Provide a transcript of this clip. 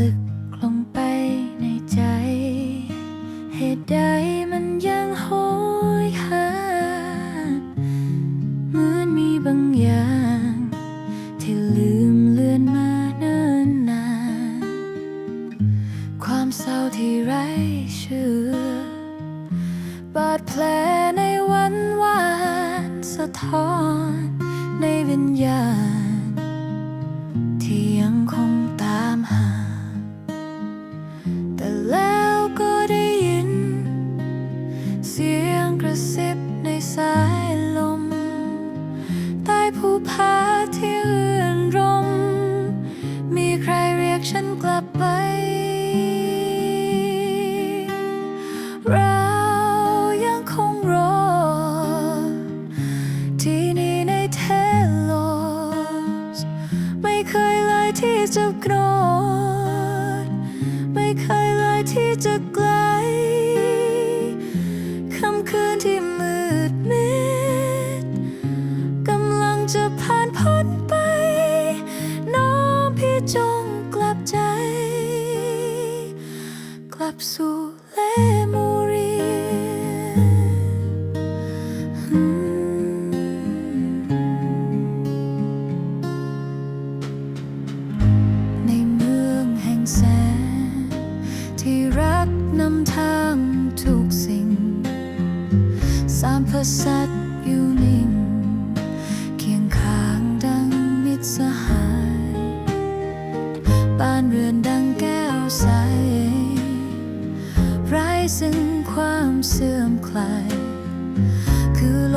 ลึกลงไปในใจ เหตุใดมันยังโหยหา เหมือนมีบางอย่าง ที่ลืมเลือนมาเนิ่นนาน ความเศร้าที่ไร้ชื่อบาดแผลในวันวานสะท้อนในวิญญาณ ระซิบในสายลม ใต้ภูผาที่เอื่อนรม มีใครเรียกฉันกลับไป เรายังคงรอ ที่นี่ในเทโลส ไม่เคยเลยที่จะโกรธ ไม่เคยเลยที่จะกลค่ ลับสู่เลมูรีในเมืองแห่งแสง ที่รักนำทางทุกสิ่ง สามพสัตอยู่นิ่ง เคียงข้างดังมิตรสหาย บ้านเรือนด ซึ่งความเสื่อมคลายคือโล